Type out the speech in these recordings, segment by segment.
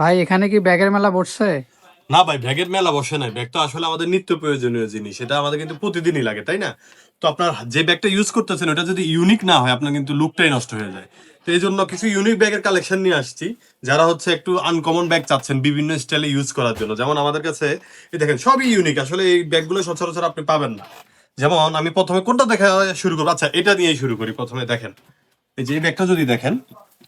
ভাই, এখানে কি ব্যাগের মেলা বসছে? না ভাই, ব্যাগের মেলা বসে নাই। ব্যাগ তো আসলে আমাদের নিত্য প্রয়োজনীয় জিনিস। এটা আমাদের কিন্তু প্রতিদিনই লাগে, তাই না? তো আপনার যে ব্যাগটা ইউজ করতেছেন, ওটা যদি ইউনিক না হয়, আপনার কিন্তু লুকটাই নষ্ট হয়ে যায়। তো এই জন্য কিছু ইউনিক ব্যাগের কালেকশন নিয়ে আসছি, যারা হচ্ছে একটু আনকমন ব্যাগ চাচ্ছেন বিভিন্ন স্টাইলে ইউজ করার জন্য। যেমন আমাদের কাছে, এই দেখেন, সবই ইউনিক আসলে এই ব্যাগগুলো সচরাচর আপনি পাবেন না। যেমন আমি প্রথমে কোনটা দেখা শুরু করব? আচ্ছা এটা দিয়েই শুরু করি প্রথমে, দেখেন। এই যে ব্যাগটা যদি দেখেন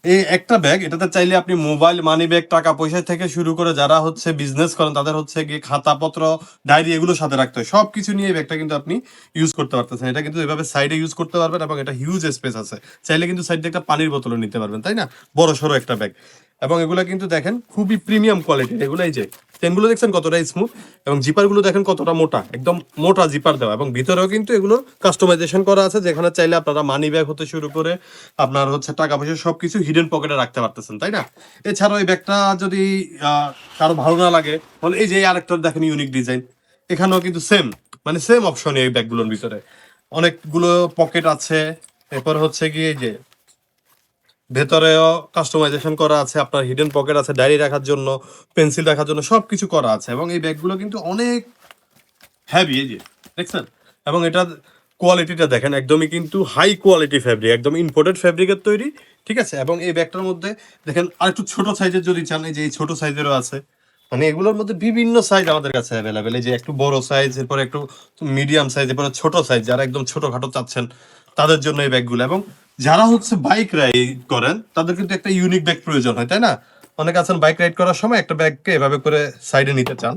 এই একটা ব্যাগ এটাতে চাইলে আপনি মোবাইল মানি ব্যাগ টাকা পয়সা থেকে শুরু করে যারা হচ্ছে বিজনেস করেন, তাদের হচ্ছে গিয়ে খাতাপত্র ডায়েরি এগুলো সাথে রাখতে হয়। সব কিছু নিয়ে ব্যাগটা কিন্তু আপনি ইউজ করতে পারতেছেন। এটা কিন্তু এভাবে সাইডে ইউজ করতে পারবেন এবং এটা হিউজ স্পেস আছে। চাইলে কিন্তু সাইডে একটা পানির বোতলও নিতে পারবেন, তাই না? বড় সড়ো একটা ব্যাগ এবং এগুলো কিন্তু দেখেন খুবই প্রিমিয়াম কোয়ালিটির এগুলো এই যে চেনগুলো দেখছেন কতটা স্মুথ এবং জিপারগুলো দেখেন কতটা মোটা, একদম মোটা জিপার দেওয়া। এবং ভিতরেও কিন্তু এগুলোর কাস্টমাইজেশন করা আছে, যেখানে চাইলে আপনারা মানি ব্যাগ হতে শুরু করে আপনার হচ্ছে টাকা পয়সা সবকিছু হিডেন পকেটে রাখতে পারতেছেন, তাই না? এছাড়াও এই ব্যাগটা যদি কারও ভালো না লাগে, তাহলে এই যে আরেকটা দেখেন ইউনিক ডিজাইন এখানেও কিন্তু সেম মানে সেম অপশন এই ব্যাগগুলোর ভিতরে। অনেকগুলো পকেট আছে, এরপর হচ্ছে গিয়ে এই যে ভেতরেও কাস্টমাইজেশন করা আছে, আপনার হিডেন পকেট আছে ডায়েরি রাখার জন্য পেন্সিল রাখার জন্য সবকিছু করা আছে। এবং এই ব্যাগগুলো কিন্তু অনেক হ্যাভি এই যে, দেখছেন? এবং এটা কোয়ালিটিটা দেখেন, একদমই কিন্তু হাই কোয়ালিটি ফ্যাব্রিক একদম ইম্পোর্টেড ফ্যাব্রিকের তৈরি, ঠিক আছে? এবং এই ব্যাগটার মধ্যে দেখেন আর একটু ছোট সাইজের যদি চান, এই যে এই ছোটো সাইজেরও আছে। মানে এগুলোর মধ্যে বিভিন্ন সাইজ আমাদের কাছে অ্যাভেলেবেল এই যে একটু বড় সাইজ এরপর একটু মিডিয়াম সাইজ এরপর ছোট সাইজ যারা একদম ছোটখাটো চাচ্ছেন, তাদের জন্য এই ব্যাগগুলো। এবং যারা হচ্ছে বাইক রাইড করেন, তাদের কিন্তু একটা ইউনিক ব্যাগ প্রয়োজন হয়, তাই না? অনেক আছেন বাইক রাইড করার সময় একটা ব্যাগকে এভাবে করে সাইডে নিতে চান।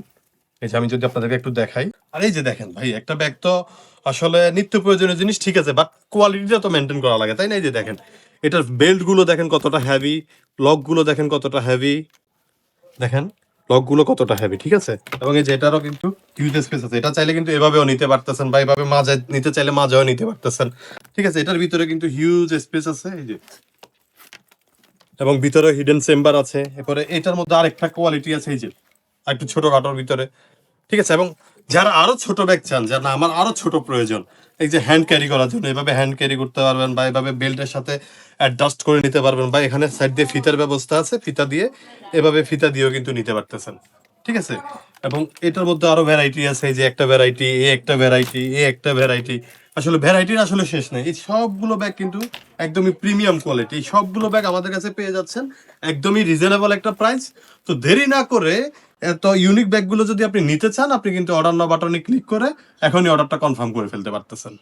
এই যে আমি যদি আপনাদেরকে একটু দেখাই। আর এই যে দেখেন ভাই, একটা ব্যাগ তো আসলে নিত্য প্রয়োজনীয় জিনিস, ঠিক আছে বাট কোয়ালিটিটা তো মেনটেন করা লাগে, তাই না? এই যে দেখেন, এটার বেল্টগুলো দেখেন কতটা হেভি লকগুলো দেখেন কতটা হেভি দেখেন লকগুলো কতটা হেভি ঠিক আছে? এবং এই যে এটারও কিন্তু হিউজ স্পেস আছে। এটা চাইলে কিন্তু এভাবেও নিতে পারতেছেন বা এভাবে মাঝে নিতে চাইলে মাঝেও নিতে পারতেছেন। ঠিক আছে, এটার ভিতরে কিন্তু হিউজ স্পেস আছে, এই যে। এবং ভিতরে হিডেন চেম্বার আছে। এরপরে এটার মধ্যে আরেকটা কোয়ালিটি আছে, এই যে। একটু ছোট খাটোর ভিতরে। ঠিক আছে, এবং যারা আরও ছোট ব্যাগ চান যারা না, আমার আরও ছোট প্রয়োজন। এই যে হ্যান্ড ক্যারি করার জন্য এভাবে হ্যান্ড ক্যারি করতে পারবেন বা এভাবে বেল্টের সাথে অ্যাডজাস্ট করে নিতে পারবেন বা এখানে সাইড দিয়ে ফিতার ব্যবস্থা আছে ফিতা দিয়ে এভাবে ফিতা দিয়েও কিন্তু নিতে পারতেছেন। ঠিক আছে? এবং এটার মধ্যে আরও ভ্যারাইটি আছে যে একটা ভ্যারাইটি এ একটা ভ্যারাইটি এ একটা ভ্যারাইটি আসলে ভ্যারাইটির আসলে শেষ নেই। এই সবগুলো ব্যাগ কিন্তু একদমই প্রিমিয়াম কোয়ালিটি সবগুলো ব্যাগ আমাদের কাছে পেয়ে যাচ্ছেন একদমই রিজনেবল একটা প্রাইস তো দেরি না করে এত ইউনিক ব্যাগগুলো যদি আপনি নিতে চান, আপনি কিন্তু অর্ডার নাও বাটনে ক্লিক করে এখনই অর্ডারটা কনফার্ম করে ফেলতে পারতেছেন।